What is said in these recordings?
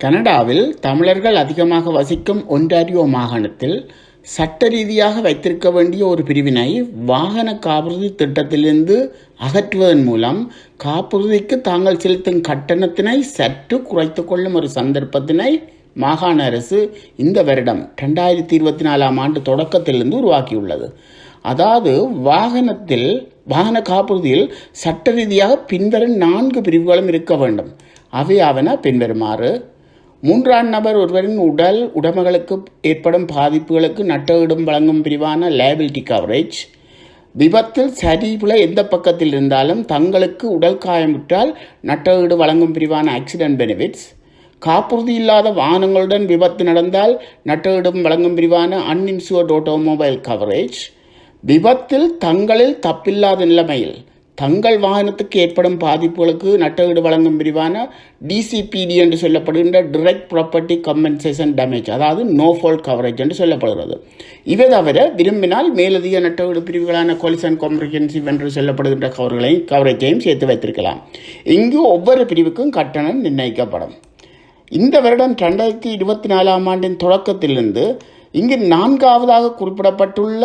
கனடாவில் தமிழர்கள் அதிகமாக வசிக்கும் ஒன்டாரியோ மாகாணத்தில் சட்ட ரீதியாக வைத்திருக்க வேண்டிய ஒரு பிரிவினை வாகன காப்புறுதி திட்டத்திலிருந்து அகற்றுவதன் மூலம் காப்புறுதிக்கு தாங்கள் செலுத்தும் கட்டணத்தினை சற்று குறைத்து கொள்ளும் ஒரு சந்தர்ப்பத்தினை மாகாண அரசு இந்த வருடம் ரெண்டாயிரத்தி இருபத்தி நாலாம் ஆண்டு தொடக்கத்திலிருந்து உருவாக்கியுள்ளது. அதாவது வாகனத்தில் வாகன காப்புறுதியில் சட்ட ரீதியாக பின்வரும் நான்கு பிரிவுகளும் இருக்க வேண்டும். அவையாவன பின்வருமாறு மூன்றாம் நபர் ஒருவரின் உடல் உடமைகளுக்கு ஏற்படும் பாதிப்புகளுக்கு நட்டஈடும் வழங்கும் பிரிவான லேபிலிட்டி கவரேஜ் விபத்தில் சரிபுல எந்த பக்கத்தில் இருந்தாலும் தங்களுக்கு உடல் காயமுற்றால் நட்டஈடு வழங்கும் பிரிவான ஆக்சிடென்ட் பெனிஃபிட்ஸ் காப்புறுதி இல்லாத வாகனங்களுடன் விபத்து நடந்தால் நட்டஈடும் வழங்கும் பிரிவான அன்இன்சூர்ட் ஆட்டோமொபைல் கவரேஜ் விபத்தில் தங்களில் தப்பில்லாத நிலைமையில் தங்கள் வாகனத்துக்கு ஏற்படும் பாதிப்புகளுக்கு நட்டஈடு வழங்கும் பிரிவான டிசிபிடி என்று சொல்லப்படுகின்ற டிரெக்ட் ப்ராப்பர்ட்டி கம்பன்சேஷன் டேமேஜ் அதாவது நோ ஃபால்ட் கவரேஜ் என்று சொல்லப்படுகிறது. இவை தவிர விரும்பினால் மேலதிக நட்டஈடு பிரிவுகளான கொலிசன் காம்ப்ரிஹென்சிவ் என்று சொல்லப்படுகின்ற கவர்களையும் கவரேஜையும் சேர்த்து வைத்திருக்கலாம். இங்கு ஒவ்வொரு பிரிவுக்கும் கட்டணம் நிர்ணயிக்கப்படும். இந்த வருடம் ரெண்டாயிரத்தி இருபத்தி நாலாம் ஆண்டின் தொடக்கத்திலிருந்து இங்கு நான்காவதாக குறிப்பிடப்பட்டுள்ள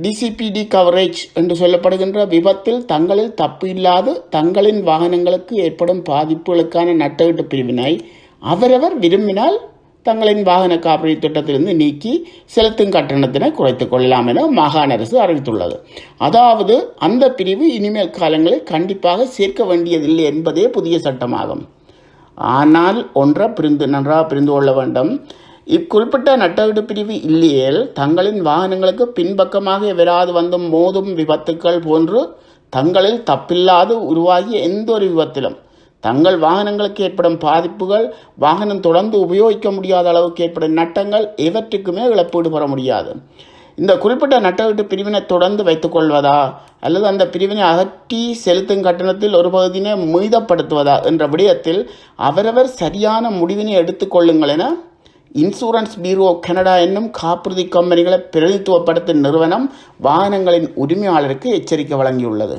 டிசிபிடி கவரேஜ் என்று சொல்லப்படுகின்ற விபத்தில் தங்களில் தப்பு இல்லாது தங்களின் வாகனங்களுக்கு ஏற்படும் பாதிப்புகளுக்கான நட்டஈட்டு பிரிவினை அவரவர் விரும்பினால் தங்களின் வாகன காப்பீடு திட்டத்திலிருந்து நீக்கி செலுத்தும் கட்டணத்தினை குறைத்துக் கொள்ளலாம் என மாகாண அரசு அறிவித்துள்ளது. அதாவது அந்த பிரிவு இனிமேல் காலங்களில் கண்டிப்பாக சேர்க்க வேண்டியதில்லை என்பதே புதிய சட்டமாகும். ஆனால் ஒன்றை பிரிந்து நன்றாக புரிந்து கொள்ள வேண்டும். இக்குறிப்பிட்ட நட்டவீடு பிரிவு இல்லையேல் தங்களின் வாகனங்களுக்கு பின்பக்கமாக எவராது வந்து மோதும் விபத்துக்கள் போன்று தங்களில் தப்பில்லாது உருவாகிய எந்த ஒரு விபத்திலும். தங்கள் வாகனங்களுக்கு ஏற்படும் பாதிப்புகள் வாகனம் தொடர்ந்து உபயோகிக்க முடியாத அளவுக்கு ஏற்படும் நட்டங்கள் எவற்றுக்குமே இழப்பீடு பெற முடியாது. இந்த குறிப்பிட்ட நட்டவீட்டு பிரிவினை தொடர்ந்து வைத்துக்கொள்வதா அல்லது அந்த பிரிவினை அகற்றி செலுத்தும் கட்டணத்தில் ஒரு பகுதியினை மீதப்படுத்துவதா? என்ற விடயத்தில் அவரவர் சரியான முடிவினை எடுத்துக்கொள்ளுங்கள் என இன்சூரன்ஸ் பீரோ கனடா என்னும் காப்புறுதி கம்பெனிகளை பிரதித்துவப்படுத்தும் நிறுவனம் வாகனங்களின் உரிமையாளருக்கு எச்சரிக்கை வழங்கியுள்ளது.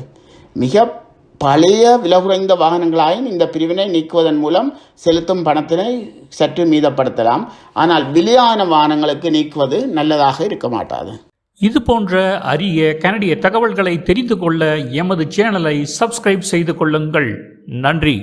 மிக பழைய விலை குறைந்த வாகனங்களாயும் இந்த பிரிவினை நீக்குவதன் மூலம் செலுத்தும் பணத்தினை சற்று மீதப்படுத்தலாம். ஆனால் விலையான வாகனங்களுக்கு நீக்குவது நல்லதாக இருக்க மாட்டாது. இது போன்ற அரிய கனடிய தகவல்களை தெரிந்து கொள்ள எமது சேனலை சப்ஸ்கிரைப் செய்து கொள்ளுங்கள். நன்றி.